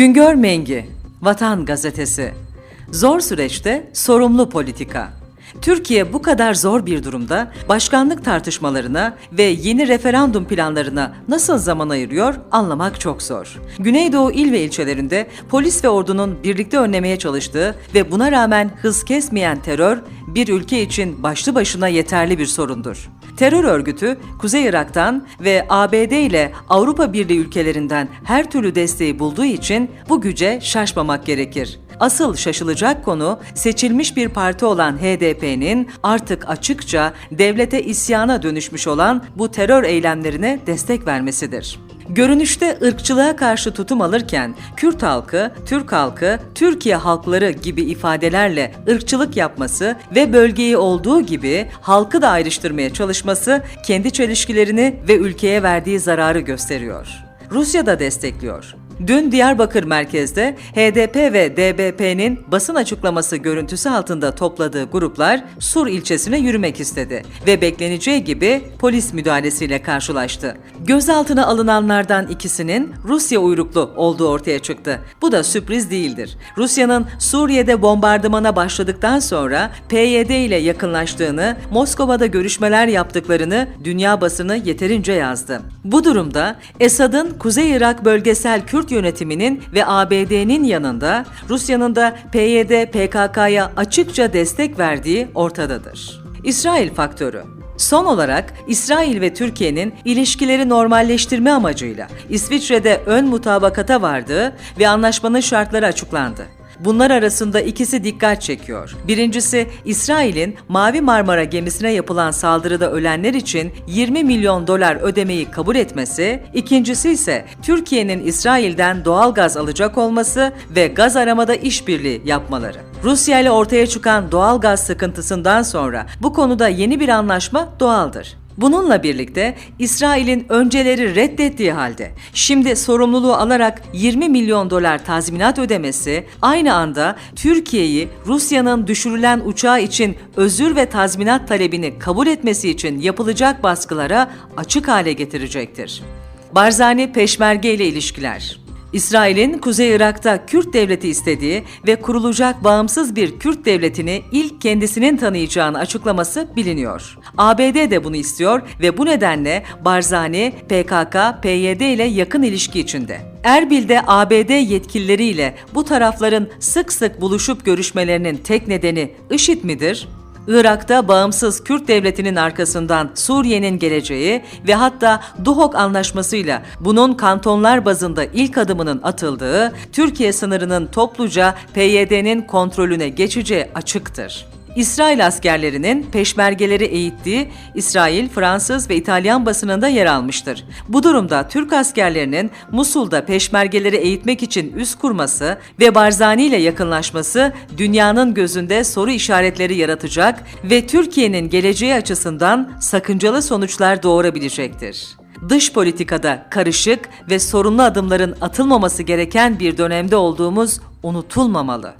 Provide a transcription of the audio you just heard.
Güngör Mengi, Vatan Gazetesi. Zor süreçte sorumlu politika. Türkiye bu kadar zor bir durumda başkanlık tartışmalarına ve yeni referandum planlarına nasıl zaman ayırıyor anlamak çok zor. Güneydoğu il ve ilçelerinde polis ve ordunun birlikte önlemeye çalıştığı ve buna rağmen hız kesmeyen terör bir ülke için başlı başına yeterli bir sorundur. Terör örgütü Kuzey Irak'tan ve ABD ile Avrupa Birliği ülkelerinden her türlü desteği bulduğu için bu güce şaşmamak gerekir. Asıl şaşılacak konu seçilmiş bir parti olan HDP'nin artık açıkça devlete isyana dönüşmüş olan bu terör eylemlerine destek vermesidir. Görünüşte ırkçılığa karşı tutum alırken Kürt halkı, Türk halkı, Türkiye halkları gibi ifadelerle ırkçılık yapması ve bölgeyi olduğu gibi halkı da ayrıştırmaya çalışması kendi çelişkilerini ve ülkeye verdiği zararı gösteriyor. Rusya da destekliyor. Dün Diyarbakır merkezde HDP ve DBP'nin basın açıklaması görüntüsü altında topladığı gruplar Sur ilçesine yürümek istedi ve bekleneceği gibi polis müdahalesiyle karşılaştı. Gözaltına alınanlardan ikisinin Rusya uyruklu olduğu ortaya çıktı. Bu da sürpriz değildir. Rusya'nın Suriye'de bombardımana başladıktan sonra PYD ile yakınlaştığını, Moskova'da görüşmeler yaptıklarını dünya basını yeterince yazdı. Bu durumda Esad'ın Kuzey Irak bölgesel Kürt yönetiminin ve ABD'nin yanında Rusya'nın da PYD PKK'ya açıkça destek verdiği ortadadır. İsrail faktörü Son olarak İsrail ve Türkiye'nin ilişkileri normalleştirme amacıyla İsviçre'de ön mutabakata vardığı ve anlaşmanın şartları açıklandı. Bunlar arasında ikisi dikkat çekiyor. Birincisi İsrail'in Mavi Marmara gemisine yapılan saldırıda ölenler için 20 milyon dolar ödemeyi kabul etmesi, ikincisi ise Türkiye'nin İsrail'den doğal gaz alacak olması ve gaz aramada işbirliği yapmaları. Rusya ile ortaya çıkan doğal gaz sıkıntısından sonra bu konuda yeni bir anlaşma doğaldır. Bununla birlikte İsrail'in önceleri reddettiği halde şimdi sorumluluğu alarak 20 milyon dolar tazminat ödemesi aynı anda Türkiye'yi Rusya'nın düşürülen uçağı için özür ve tazminat talebini kabul etmesi için yapılacak baskılara açık hale getirecektir. Barzani Peşmerge ile ilişkiler İsrail'in Kuzey Irak'ta Kürt devleti istediği ve kurulacak bağımsız bir Kürt devletini ilk kendisinin tanıyacağını açıklaması biliniyor. ABD de bunu istiyor ve bu nedenle Barzani, PKK, PYD ile yakın ilişki içinde. Erbil'de ABD yetkilileriyle bu tarafların sık sık buluşup görüşmelerinin tek nedeni IŞİD midir? Irak'ta bağımsız Kürt devletinin arkasından Suriye'nin geleceği ve hatta Duhok anlaşmasıyla bunun kantonlar bazında ilk adımının atıldığı, Türkiye sınırının topluca PYD'nin kontrolüne geçeceği açıktır. İsrail askerlerinin peşmergeleri eğittiği İsrail, Fransız ve İtalyan basınında yer almıştır. Bu durumda Türk askerlerinin Musul'da peşmergeleri eğitmek için üs kurması ve Barzani ile yakınlaşması dünyanın gözünde soru işaretleri yaratacak ve Türkiye'nin geleceği açısından sakıncalı sonuçlar doğurabilecektir. Dış politikada karışık ve sorunlu adımların atılmaması gereken bir dönemde olduğumuz unutulmamalı.